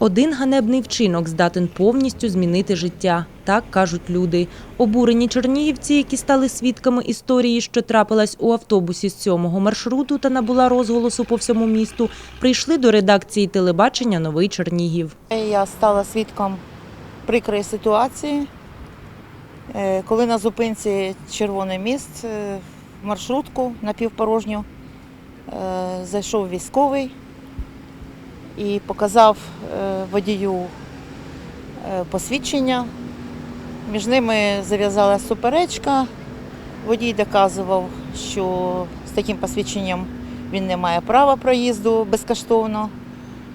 Один ганебний вчинок здатен повністю змінити життя. Так кажуть люди. Обурені чернігівці, які стали свідками історії, що трапилась у автобусі з сьомого маршруту та набула розголосу по всьому місту, прийшли до редакції телебачення Новий Чернігів. Я стала свідком прикрої ситуації, е, коли на зупинці Червоний міст е, маршрутку напівпорожню е, зайшов військовий і показав е, водію е, посвідчення. Між ними зав'язалася суперечка. Водій доказував, що з таким посвідченням він не має права проїзду безкоштовно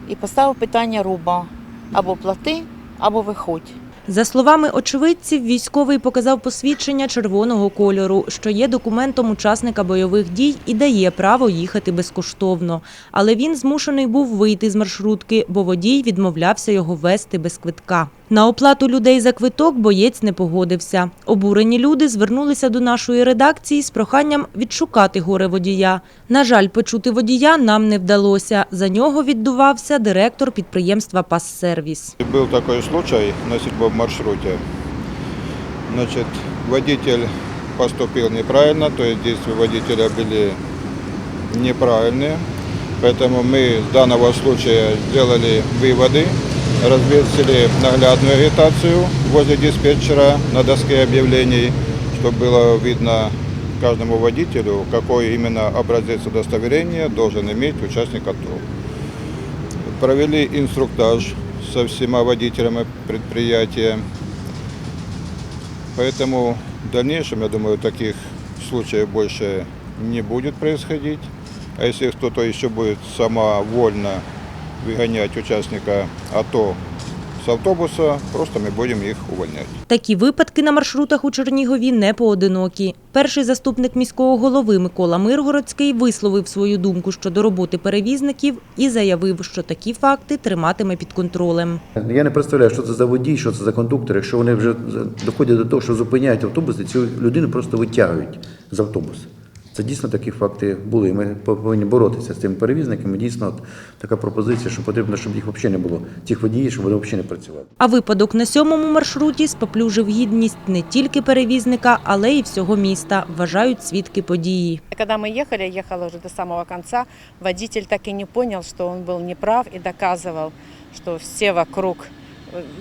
і поставив питання руба або плати, або виходь. За словами очевидців, військовий показав посвідчення червоного кольору, що є документом учасника бойових дій і дає право їхати безкоштовно. Але він змушений був вийти з маршрутки, бо водій відмовлявся його вести без квитка. На оплату людей за квиток боєць не погодився. Обурені люди звернулися до нашої редакції з проханням відшукати горе водія. На жаль, почути водія нам не вдалося. За нього віддувався директор підприємства «Пассервіс». Был такой случай на седьмом маршруте. Значит, водитель поступил неправильно, то есть действия водителя были неправильные. Поэтому мы с данного случая сделали выводы, Развесили наглядную агитацию возле диспетчера на доске объявлений, чтобы было видно каждому водителю, какой именно образец удостоверения должен иметь участник АТО. Провели инструктаж со всеми водителями предприятия. Поэтому в дальнейшем, я думаю, таких случаев больше не будет происходить. А если кто-то еще будет самовольно выгонять участника АТО с автобуса, просто мы будем их увольнять. Такі випадки на маршрутах у Чернігові не поодинокі. Перший заступник міського голови Микола Миргородський висловив свою думку щодо роботи перевізників і заявив, що такі факти триматиме під контролем. Я не представляю, що це за водій, що це за кондуктор. Якщо вони вже доходять до того, що зупиняють автобуси, цю людину просто витягують з автобуса. Це дійсно такі факти були. і Ми повинні боротися з цими перевізниками. Дійсно, от така пропозиція, що потрібно, щоб їх взагалі не було. Цих водіїв, щоб вони взагалі не працювали. А випадок на сьомому маршруті споплюжив гідність не тільки перевізника, але й всього міста, вважають свідки події. Когда мы ехали, я ехала уже до самого конца, водитель так и не понял, что он был неправ и доказывал, что все вокруг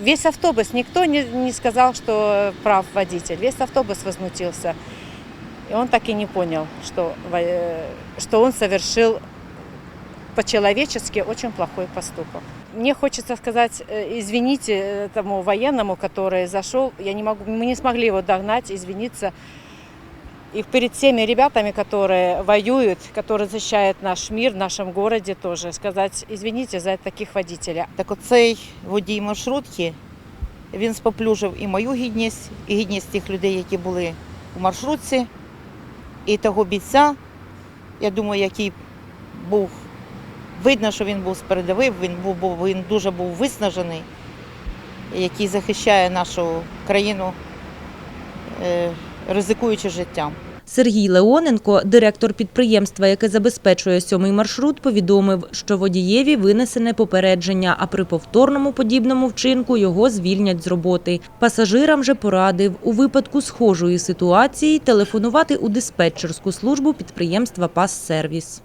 Весь автобус, никто не, не сказал, что прав водитель. Весь автобус возмутился. И он так и не понял, что, во- э, что он совершил по-человечески очень плохой поступок. Мне хочется сказать, э, извините этому военному, который зашел, я не могу, мы не смогли его догнать, извиниться. И перед всеми ребятами, которые воюют, которые защищают наш мир в нашем городе тоже, сказать извините за таких водителей. Так оцей водій маршрутки, він споплюжив і мою гідність, і гідність тих людей, які були у маршрутці, і того бійця, я думаю, який був видно, що він був з він був, був він дуже був виснажений, який захищає нашу країну, е, ризикуючи життям. Сергій Леоненко, директор підприємства, яке забезпечує сьомий маршрут, повідомив, що водієві винесене попередження, а при повторному подібному вчинку його звільнять з роботи. Пасажирам же порадив у випадку схожої ситуації телефонувати у диспетчерську службу підприємства «Пассервіс».